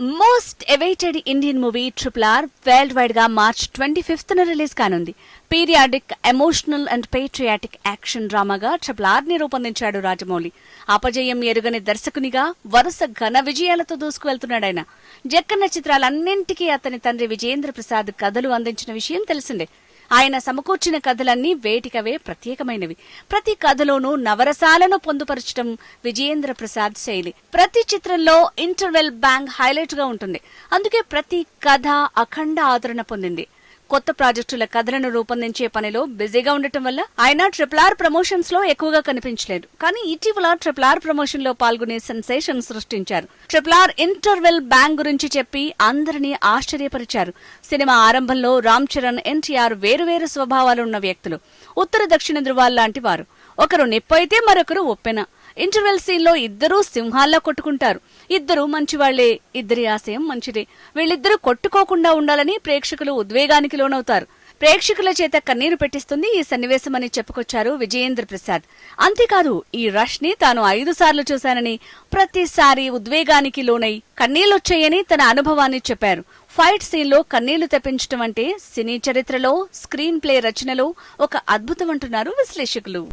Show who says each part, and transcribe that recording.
Speaker 1: Most awaited Indian movie triple R world వైడ్గా March twenty fifth release కానుంది. Periodic emotional and patriotic action డ్రామాగా triple ఆర్ని రూపొందించాడు రాజమౌళి. అపజయం ఎరుగని దర్శకునిగా వరుస ఘన విజయాలతో దూసుకువెళ్తున్నాడు ఆయన. జక్కన్న చిత్రాలన్నింటికీ అతని తండ్రి విజేంద్ర ప్రసాద్ కథలు అందించిన విషయం తెలిసిందే. ఆయన సమకూర్చిన కథలన్నీ వేటికవే ప్రత్యేకమైనవి. ప్రతి కథలోనూ నవరసాలను పొందుపరచడం విజయేంద్ర ప్రసాద్ శైలి. ప్రతి చిత్రంలో ఇంటర్వెల్ బ్యాంగ్ హైలైట్గా ఉంటుంది. అందుకే ప్రతి కథ అఖండ ఆదరణ పొందింది. కొత్త ప్రాజెక్టుల కథలను రూపొందించే పనిలో బిజీగా ఉండటం వల్ల ఆయన ట్రిపుల్ ఆర్ ప్రమోషన్స్లో ఎక్కువగా కనిపించలేదు. కానీ ఇటీవల ట్రిపుల్ ఆర్ ప్రమోషన్లో పాల్గొనే సెన్సేషన్ సృష్టించారు. ట్రిపుల్ ఆర్ ఇంటర్వెల్ బ్యాంగ్ గురించి చెప్పి అందరినీ ఆశ్చర్యపరిచారు. సినిమా ఆరంభంలో రామ్ చరణ్ ఎన్టీఆర్ వేరువేరు స్వభావాలున్న వ్యక్తులు. ఉత్తర దక్షిణ ధృవాలు లాంటి వారు. ఒకరు నిప్పు అయితే మరొకరు ఒప్పెన ఇంటర్వెల్ సీన్లో ఇద్దరూ సింహాల్లో కొట్టుకుంటారు. ఇద్దరు మంచివాళ్ళే ఇద్దరి ఆశయం మంచిదే. వీళ్ళిద్దరూ కొట్టుకోకుండా ఉండాలని ప్రేక్షకులు ఉద్వేగానికి లోనవుతారు. ప్రేక్షకుల చేత కన్నీరు పెట్టిస్తుంది ఈ సన్నివేశమని చెప్పుకొచ్చారు విజయేంద్ర ప్రసాద్. అంతేకాదు ఈ రష్ని తాను ఐదు సార్లు చూశానని ప్రతిసారి ఉద్వేగానికి లోనై కన్నీళ్ళొచ్చాయని తన అనుభవాన్ని చెప్పారు. ఫైట్ సీన్లో కన్నీళ్ళు తెప్పించడం అంటే సినీ చరిత్రలో స్క్రీన్ ప్లే రచనలో ఒక అద్భుతం అంటున్నారు విశ్లేషకులు.